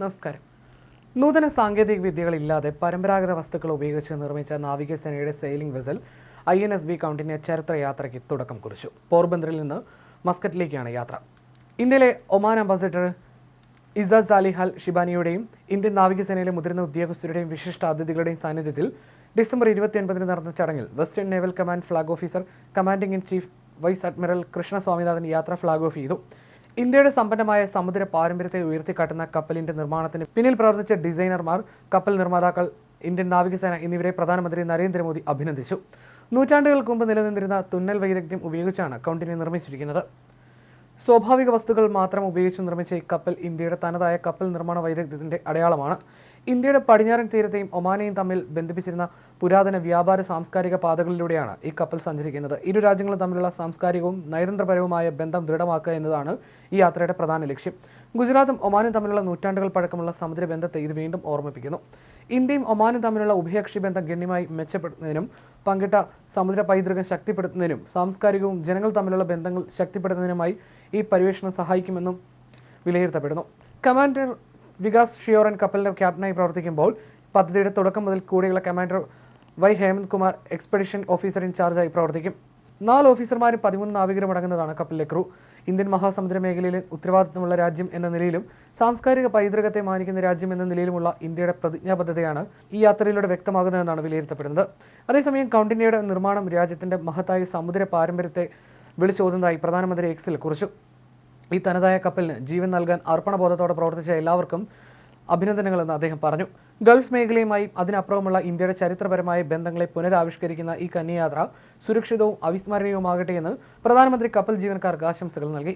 നമസ്കാരം. നൂതന സാങ്കേതിക വിദ്യകളില്ലാതെ പരമ്പരാഗത വസ്തുക്കൾ ഉപയോഗിച്ച് നിർമ്മിച്ച നാവികസേനയുടെ sailing vessel I N S V കൗണ്ടിന്റെ ചരിത്രയാത്രയ്ക്ക് തുടക്കം കുറിച്ചു. പോർബന്ദറിൽ നിന്ന് മസ്കറ്റിലേക്കാണ് യാത്ര. ഇന്ത്യയിലെ ഒമാൻ അംബാസിഡർ ഇസാസ് അലി ഹൽ ഷിബാനിയുടെയും ഇന്ത്യൻ നാവികസേനയിലെ മുതിർന്ന ഉദ്യോഗസ്ഥരുടെയും വിശിഷ്ട അതിഥികളുടെയും സാന്നിധ്യത്തിൽ ഡിസംബർ ഇരുപത്തിയൊൻപതിന് നടന്ന ചടങ്ങിൽ Western Naval Command Flag Officer Commanding in Chief Vice Admiral Krishna Swaminathan യാത്ര ഫ്ലാഗ് ഓഫ് ചെയ്തു. ഇന്ത്യയുടെ സമ്പന്നമായ സമുദ്ര പാരമ്പര്യത്തെ ഉയർത്തിക്കാട്ടുന്ന കപ്പലിന്റെ നിർമ്മാണത്തിന് പിന്നിൽ പ്രവർത്തിച്ച ഡിസൈനർമാർ കപ്പൽ നിർമ്മാതാക്കൾ ഇന്ത്യൻ നാവികസേന എന്നിവരെ പ്രധാനമന്ത്രി നരേന്ദ്രമോദി അഭിനന്ദിച്ചു. നൂറ്റാണ്ടുകൾക്ക് മുമ്പ് നിലനിന്നിരുന്ന തുന്നൽ വൈദഗ്ധ്യം ഉപയോഗിച്ചാണ് കൗണ്ടിനെ നിർമ്മിച്ചിരിക്കുന്നത്. സ്വാഭാവിക വസ്തുക്കൾ മാത്രം ഉപയോഗിച്ച് നിർമ്മിച്ച ഈ കപ്പൽ ഇന്ത്യയുടെ തനതായ കപ്പൽ നിർമ്മാണ വൈദഗ്ധ്യത്തിന്റെ അടയാളമാണ്. ഇന്ത്യയുടെ പടിഞ്ഞാറൻ തീരത്തെയും ഒമാനെയും തമ്മിൽ ബന്ധിപ്പിച്ചിരുന്ന പുരാതന വ്യാപാര സാംസ്കാരിക പാതകളിലൂടെയാണ് ഈ കപ്പൽ സഞ്ചരിക്കുന്നത്. ഇരു രാജ്യങ്ങളും തമ്മിലുള്ള സാംസ്കാരികവും നയതന്ത്രപരവുമായ ബന്ധം ദൃഢമാക്കുക എന്നതാണ് ഈ യാത്രയുടെ പ്രധാന ലക്ഷ്യം. ഗുജറാത്തും ഒമാനും തമ്മിലുള്ള നൂറ്റാണ്ടുകൾ പഴക്കമുള്ള സമുദ്ര ബന്ധത്തെ ഇത് വീണ്ടും ഓർമ്മിപ്പിക്കുന്നു. ഇന്ത്യയും ഒമാനും തമ്മിലുള്ള ഉഭയകക്ഷി ബന്ധം ഗണ്യമായി മെച്ചപ്പെടുത്തുന്നതിനും പങ്കിട്ട സമുദ്ര പൈതൃകം ശക്തിപ്പെടുത്തുന്നതിനും സാംസ്കാരികവും ജനങ്ങൾ തമ്മിലുള്ള ബന്ധങ്ങൾ ശക്തിപ്പെടുത്തുന്നതിനുമായി ഈ പര്യവേഷണം സഹായിക്കുമെന്നും വിലയിരുത്തപ്പെടുന്നു. കമാൻഡർ വികാസ് ഷിയോറൻ കപ്പലിന്റെ ക്യാപ്റ്റനായി പ്രവർത്തിക്കുമ്പോൾ പദ്ധതിയുടെ തുടക്കം മുതൽ കൂടെയുള്ള commander Y Hemant Kumar expedition officer ഇൻചാർജായി പ്രവർത്തിക്കും. നാല് ഓഫീസർമാരും പതിമൂന്ന് നാവികരും അടങ്ങുന്നതാണ് കപ്പലിലെ ക്രൂ. ഇന്ത്യൻ മഹാസമുദ്ര മേഖലയിലെ ഉത്തരവാദിത്തമുള്ള രാജ്യം എന്ന നിലയിലും സാംസ്കാരിക പൈതൃകത്തെ മാനിക്കുന്ന രാജ്യം എന്ന നിലയിലുമുള്ള ഇന്ത്യയുടെ പ്രതിജ്ഞാബദ്ധതയാണ് ഈ യാത്രയിലൂടെ വ്യക്തമാകുന്നതെന്നാണ് വിലയിരുത്തപ്പെടുന്നത്. അതേസമയം കൗണ്ടിന്യയുടെ നിർമ്മാണം രാജ്യത്തിന്റെ മഹത്തായ സമുദ്ര പാരമ്പര്യത്തെ വിളിച്ചോതുന്നതായി പ്രധാനമന്ത്രി എക്സിൽ കുറിച്ചു. ഈ തനതായ കപ്പലിന് ജീവൻ നൽകാൻ അർപ്പണബോധത്തോടെ പ്രവർത്തിച്ച എല്ലാവർക്കും അഭിനന്ദനങ്ങളെന്ന് അദ്ദേഹം പറഞ്ഞു. ഗൾഫ് മേഖലയുമായി അതിനപ്പുറമുള്ള ഇന്ത്യയുടെ ചരിത്രപരമായ ബന്ധങ്ങളെ പുനരാവിഷ്കരിക്കുന്ന ഈ കന്യയാത്ര സുരക്ഷിതവും അവിസ്മരണീയവുമാകട്ടെ എന്ന് പ്രധാനമന്ത്രി കപ്പൽ ജീവനക്കാർക്ക് ആശംസകൾ നൽകി.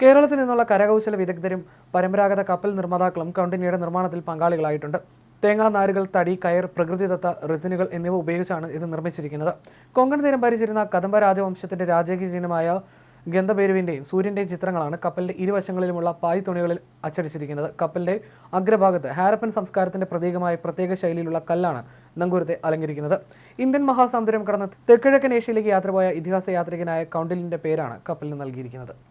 കേരളത്തിൽ നിന്നുള്ള കരകൗശല വിദഗ്ധരും പരമ്പരാഗത കപ്പൽ നിർമ്മാതാക്കളും കൗണ്ടിന്യയുടെ നിർമ്മാണത്തിൽ പങ്കാളികളായിട്ടുണ്ട്. തേങ്ങാ നാരുകൾ തടി കയർ പ്രകൃതിദത്ത റെസിനുകൾ എന്നിവ ഉപയോഗിച്ചാണ് ഇത് നിർമ്മിച്ചിരിക്കുന്നത്. കൊങ്കൺ തീരം ഭരിച്ചിരുന്ന കദംബ രാജവംശത്തിന്റെ രാജകീയ ചിഹ്നമായ ഗന്ധഭേരുവിന്റെയും സൂര്യന്റെയും ചിത്രങ്ങളാണ് കപ്പലിന്റെ ഇരുവശങ്ങളിലുമുള്ള പായ് തുണികളിൽ അച്ചടിച്ചിരിക്കുന്നത്. കപ്പലിന്റെ അഗ്രഭാഗത്ത് ഹാരപ്പൻ സംസ്കാരത്തിന്റെ പ്രതീകമായ പ്രത്യേക ശൈലിയിലുള്ള കല്ലാണ് നങ്കൂരത്തെ അലങ്കരിക്കുന്നത്. ഇന്ത്യൻ മഹാസമുദ്രം കടന്ന് തെക്കിഴക്കൻ ഏഷ്യയിലേക്ക് യാത്ര പോയ ഇതിഹാസ യാത്രികനായ കൗണ്ടിലിന്റെ പേരാണ് കപ്പലിന് നൽകിയിരിക്കുന്നത്.